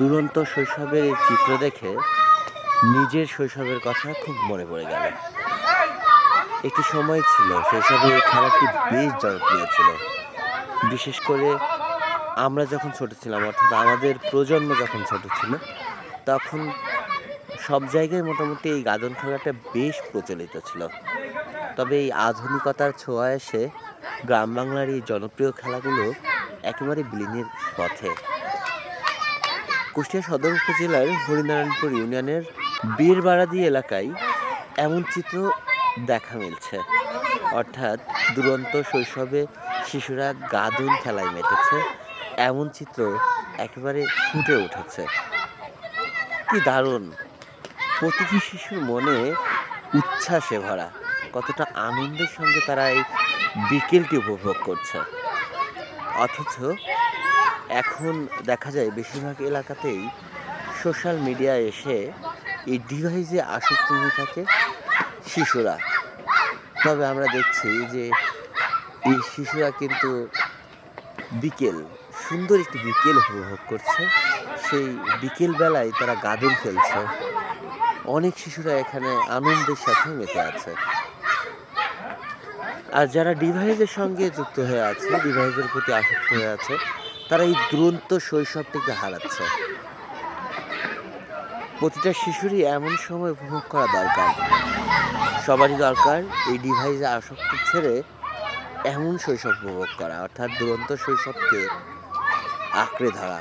দুরন্ত শৈশবের এই চিত্র দেখে নিজের শৈশবের কথা খুব মনে পড়ে গেল। একটি সময় ছিল, শৈশবে এই খেলাটি বেশ জনপ্রিয় ছিল। বিশেষ করে আমরা যখন ছোট ছিলাম, অর্থাৎ আমাদের প্রজন্ম যখন ছোট ছিল, তখন সব জায়গায় মোটামুটি এই গাদন খেলাটা বেশ প্রচলিত ছিল। তবে এই আধুনিকতার ছোঁয়া এসে গ্রাম বাংলার এই জনপ্রিয় খেলাগুলো একেবারে বিলীনের পথে। কুষ্টিয়া সদর উপজেলার হরিনারায়ণপুর ইউনিয়নের বীরবাড়াদি এলাকায় এমন চিত্র দেখা মিলছে। অর্থাৎ দুরন্ত শৈশবে শিশুরা গাদন খেলায় মেতেছে। এমন চিত্র একেবারে ফুটে উঠেছে। কি দারুণ! প্রতিটি শিশুর মনে উচ্ছ্বাসে ভরা। কতটা আনন্দের সঙ্গে তারা এই বিকেলটি উপভোগ করছে। অথচ এখন দেখা যায় বেশিরভাগ এলাকাতেই সোশ্যাল মিডিয়া এসে এই ডিভাইসে আসক্ত হয়ে থাকে শিশুরা। তবে আমরা দেখছি যে এই শিশুরা কিন্তু বিকেল, সুন্দর একটি বিকেল উপভোগ করছে। সেই বিকেল বেলায় তারা গাদন খেলছে। অনেক শিশুরা এখানে আনন্দের সাথে মেতে আছে। আর যারা ডিভাইসের সঙ্গে যুক্ত হয়ে আছে, ডিভাইসের প্রতি আসক্ত হয়ে আছে তারা এই দুরন্ত শৈশবটিকে হারাচ্ছে। প্রতিটা শিশুরই এমন সময় উপভোগ করা দরকার। সবারই দরকার এই ডিভাইসে আসক্তি ছেড়ে এমন শৈশব উপভোগ করা, অর্থাৎ দুরন্ত শৈশবকে আঁকড়ে ধরা।